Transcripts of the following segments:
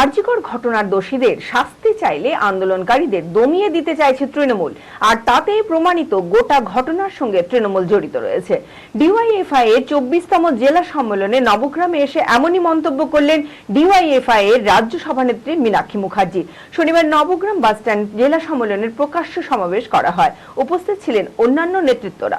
আরজিকর ঘটনার দোষীদের শাস্তি চাইলে আন্দোলনকারীদের দমিয়ে দিতে চাইছে তৃণমূল। আর তাতেই প্রমাণিত গোটা ঘটনার সঙ্গে তৃণমূল জড়িত রয়েছে। ডিওয়াইএফআই এর চব্বিশতম জেলা সম্মেলনে নবগ্রামে এসে এমনই মন্তব্য করলেন ডিওয়াইএফআই এর রাজ্য সভানেত্রী মীনাক্ষী মুখার্জি। শনিবার নবগ্রাম বাসস্ট্যান্ড জেলা সম্মেলনের প্রকাশ্য সমাবেশ করা হয়। উপস্থিত ছিলেন অন্যান্য নেতৃত্বরা।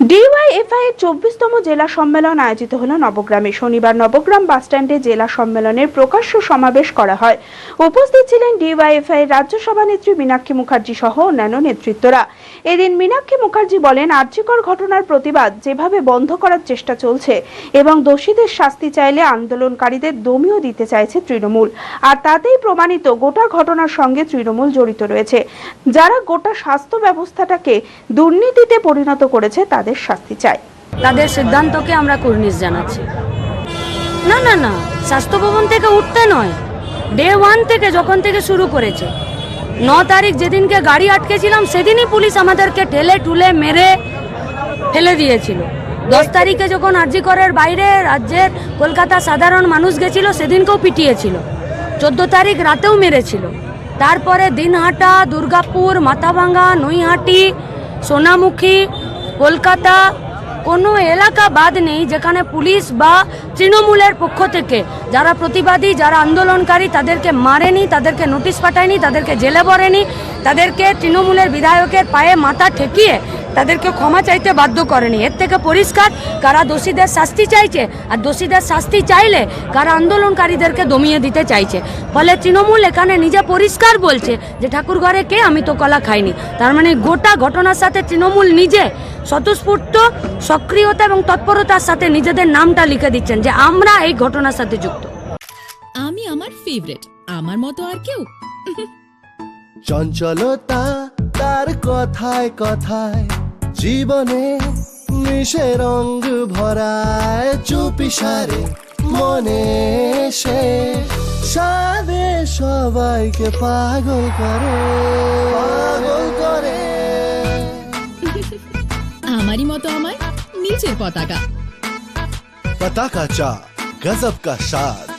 DYFI এর চব্বিশতম জেলা সম্মেলন আয়োজিত হলো নবগ্রামে। শনিবার নবগ্রাম বাসস্ট্যান্ডে জেলা সম্মেলনের প্রকাশ্য সমাবেশ করা হয়। উপস্থিত ছিলেন ডিওয়াইএফআই এর রাজ্য সভানেত্রী মীনাক্ষী মুখার্জি সহ অন্যান্য নেতৃত্বরা। এদিন মীনাক্ষী মুখার্জি বলেন, আর্যিকর ঘটনার প্রতিবাদ যেভাবে বন্ধ করার চেষ্টা চলছে এবং দোষীদের শাস্তি চাইলে আন্দোলনকারীদের দমিও দিতে চাইছে তৃণমূল। আর তাতেই প্রমাণিত গোটা ঘটনার সঙ্গে তৃণমূল জড়িত রয়েছে। যারা গোটা স্বাস্থ্য ব্যবস্থাটাকে দুর্নীতিতে পরিণত করেছে, তাদের শাস্তি চাই। তাদের সিদ্ধান্তকে আমরা কুর্নিশ জানাচ্ছি। না না না স্বাস্থ্য ভবন থেকে উঠতে নয়। ডে ওয়ান থেকে যখন থেকে শুরু করেছে। ন তারিখ যেদিনকে গাড়ি আটকেছিলাম, সেদিনই পুলিশ আমাদেরকে ঠেলে টুলে মেরে ফেলে দিয়েছিল। দশ তারিখে যখন আরজিকরের বাইরে রাজ্যের কলকাতা সাধারণ মানুষ গেছিল, সেদিনকেও পিটিয়েছিল। চোদ্দ তারিখ রাতেও মেরেছিল। তারপরে দিনহাটা, দুর্গাপুর, মাথাভাঙ্গা, নৈহাটি, সোনামুখী কলকাতা, কোনো এলাকা বাদ নেই যেখানে পুলিশ বা তৃণমূলের পক্ষ থেকে যারা প্রতিবাদী, যারা আন্দোলনকারী, তাদেরকে মারেনি, তাদেরকে নোটিশ পাঠায়নি, তাদেরকে জেলে ভরেনি তাদেরকে তৃণমূলের বিধায়কের পায়ে মাথা ঠেকিয়ে তাদেরকে ক্ষমা চাইতে বাধ্য করেনি। এর থেকে পরিষ্কার কারা দোষীদের শাস্তি চাইছে আর দোষীদের শাস্তি চাইলে কারা আন্দোলনকারীদেরকে দমিয়ে দিতে চাইছে। ফলে তৃণমূল এখানে নিজে পরিষ্কার বলছে যে ঠাকুর ঘরে কে? আমি তো কলা খাইনি। তার মানে গোটা ঘটনার সাথে তৃণমূল নিজে স্বতঃস্ফূর্ত সক্রিয়তা এবং তৎপরতার সাথে নিজেদের নামটা লিখে দিচ্ছেন যে আমরা এই ঘটনার সাথে যুক্ত। আমি আমার ফেভারিট আমার মতো আর কেউ? চঞ্চলতা তার কথায় কথায় জীবনে মিশে রঙ ভরায় চুপিসারে মনে সে। সাদে সবাইকে পাগল করে পাগল করে। আমারই মতো আমায় নিচের পতাকা। পতাকা চা গজব কা সাথ।